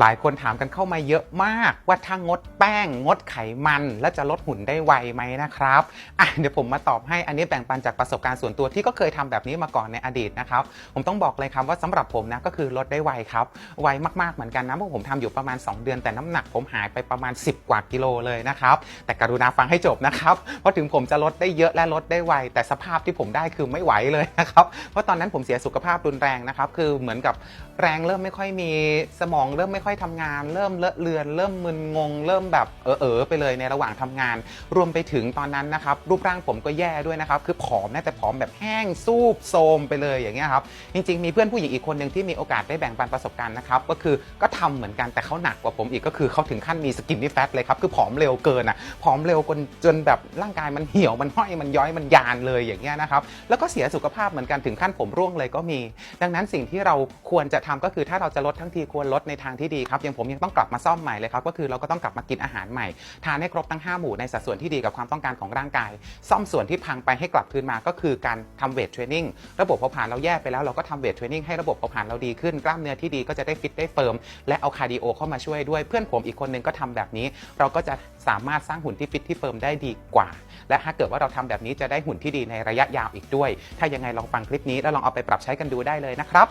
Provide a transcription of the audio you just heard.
หลายคนถามกันเข้ามาเยอะมาก ว่าถ้างดแป้งงดไขมัน แล้วจะลดหุ่นได้ไวไหมนะครับอะเดี๋ยวผมมาตอบให้อันนี้แบ่งปันจากประสบการณ์ส่วนตัวที่ก็เคยทำแบบนี้มาก่อนในอดีตนะครับ ผมต้องบอกเลยครับว่าสำหรับผมนะก็คือลดได้ไวครับไวมากๆเหมือนกันนะเพราะผมทำอยู่ประมาณ 2 เดือนแต่น้ำหนักผมหายไปประมาณ 10 กว่ากิโลเลยนะครับแต่กรุณาฟังให้จบนะครับเพราะถึงผมจะลดได้เยอะและลดได้ไว แต่สภาพที่ผมได้คือไม่ไหวเลยนะครับเพราะตอนนั้นผมเสียสุขภาพรุนแรงนะครับคือเหมือนกับแรงเริ่มไม่ค่อยมีสมองเริ่มไม่ค่อยทำงาน เริ่มเลอะเลือน เริ่มมึนงง เริ่มแบบเออเออไปเลยในระหว่างทำงาน รวมไปถึงตอนนั้นนะครับรูปร่างผมก็แย่ด้วยนะครับคือผอมนะแต่ผอมแบบแห้งซูบโซมไปเลยอย่างเงี้ยครับจริงๆ มีเพื่อนผู้หญิงอีกคนหนึ่งที่มีโอกาสได้แบ่งปันประสบการณ์นะครับก็คือก็ทำเหมือนกันแต่เขาหนักกว่าผมอีกก็คือเขาถึงขั้นมีสกินนี่แฟตเลยครับคือผอมเร็วเกินอะผอมเร็วจนจนแบบร่างกายมันเหี่ยวมันห้อยมันย้อยมันยานเลยอย่างเงี้ยนะครับแล้วก็เสียสุขภาพเหมือนกันถึงขั้นผมร่วงเลยก็มี ดังนั้นสิ่งที่เราควรจะทำก็คือถ้าเราจะลดทั้งทีควรลดในทางที่ดีครับอย่างผมยังต้องกลับมาซ่อมใหม่เลยครับก็คือเราก็ต้องกลับมากินอาหารใหม่ทานให้ครบทั้ง 5 หมู่ในสัดส่วนที่ดีกับความต้องการของร่างกาย ซ่อมส่วนที่พังไปให้กลับคืนมาก็คือการทำเวทเทรนนิ่งระบบเผาผลาญเราแย่ไปแล้วเราก็ทำเวทเทรนนิ่งให้ระบบเผาผลาญเราดีขึ้นกล้ามเนื้อที่ดีก็จะได้ฟิตได้เฟิร์มและเอาคาร์ดิโอเข้ามาช่วยด้วยเพื่อนผมอีกคนนึงก็ทำแบบนี้ เราก็จะสามารถสร้างหุ่นที่ฟิตที่เฟิร์มได้ดีกว่า และถ้าเกิดว่าเราทำแบบนี้จะได้หุ่นที่ดีในระยะยาวอีกด้วย ถ้ายังไงลองฟังคลิปนี้แล้วลองเอาไปปรับใช้กันดูได้เลยนะครับ